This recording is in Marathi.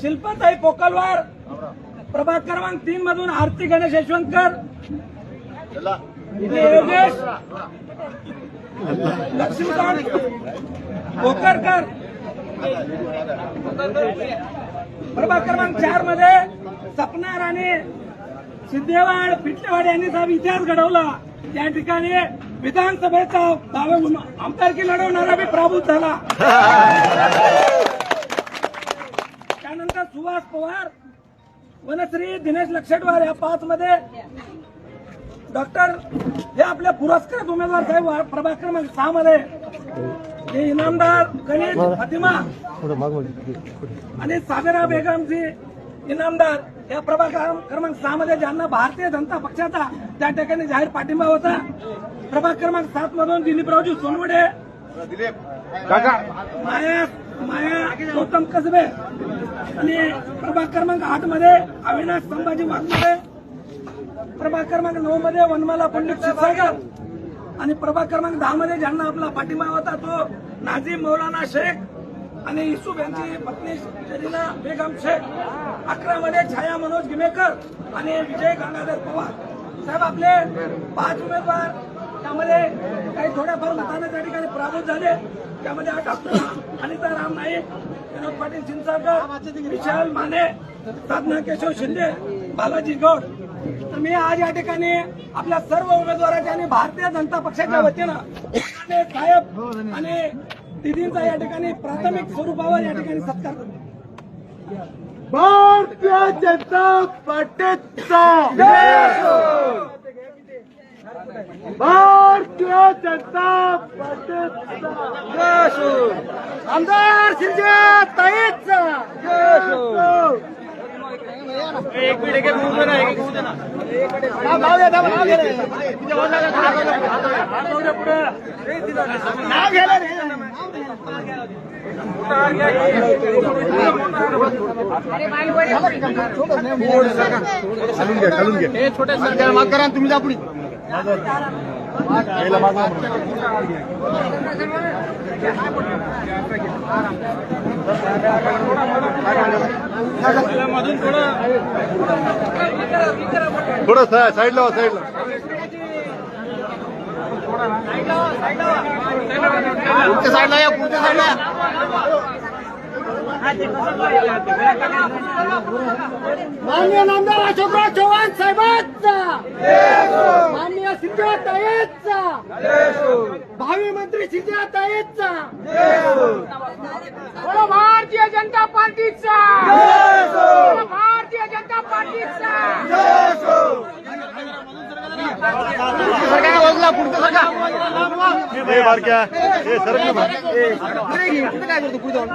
शिल्पाताई पोकलवार. प्रभाग क्रमांक तीन मधून आरती गणेश यशवंतकर. योगेश. लक्ष्मीकांत भोकरकर प्रभाग क्रमांक चारमध्ये सपना राणे सिद्धेवाड पिटलेवाड यांनी साहेब इतिहास घडवला. त्या ठिकाणी विधानसभेचा दावे आमदारकी लढवणारा बी पराभूत झाला. वनश्री दिनेश लक्षटवार या पाच मध्ये. डॉक्टर हे आपले पुरस्कृत उमेदवार साहेब वा- प्रभाग क्रमांक सहा मध्ये. हे इनामदार गणेश फातिमा आणि सागरा बेगमची इनामदार या प्रभाग क्रमांक सहा मध्ये ज्यांना भारतीय जनता पक्षाचा त्या ठिकाणी जाहीर पाठिंबा होता. प्रभाग क्रमांक सात मधून दिलीपरावजी सोनवडे. माया माया गौतम कसबे. आणि प्रभाग क्रमांक आठमध्ये अविनाश संभाजी वाघमारे प्रभाग क्रमांक नऊ मध्ये वनमाला पंडित क्षीरसागर आणि प्रभाग क्रमांक दहा मध्ये ज्यांना आपला पाठिंबा होता तो नाझीम मौलाना शेख आणि युसुफ यांची पत्नी शरीना बेगम शेख. अकरा मध्ये छाया मनोज गिमेकर आणि विजय गंगाधर पवार. साहेब आपले पाच उमेदवार त्यामध्ये काही थोड्याफार मताने त्या ठिकाणी पराभूत झाले. त्यामध्ये डॉक्टर अनिता राम नाईक विनोद पाटील चिंचाळकर विशाल माने साधना केशव शिंदे बालाजी गौड. तर मी आज या ठिकाणी आपल्या सर्व उमेदवाराच्या आणि भारतीय जनता पक्षाच्या वतीनं साहेब आणि दिदींचा या ठिकाणी प्राथमिक स्वरूपावर या ठिकाणी सत्कार करतो. भारतीय जनता पार्टीचा. भारतीय जनता पार्टीचा. आमदार शिंदे ताईचा. एक मिनिट एक नाव घ्या नाव घ्या रे. नाव घ्या रे. माफ करा तुम्ही जा पुढे. थोडं साईडला हो, साईडला. पुढच्या साईडला या पुढच्या साईडला मान्य नामदार अशोकराव चव्हाण साहेबांचा. मान्य भावी मंत्री सिद्धार्थायेचा बोलो भारतीय जनता पार्टीचा. भारतीय जनता पार्टीचा. काय करतो पुढे जाऊन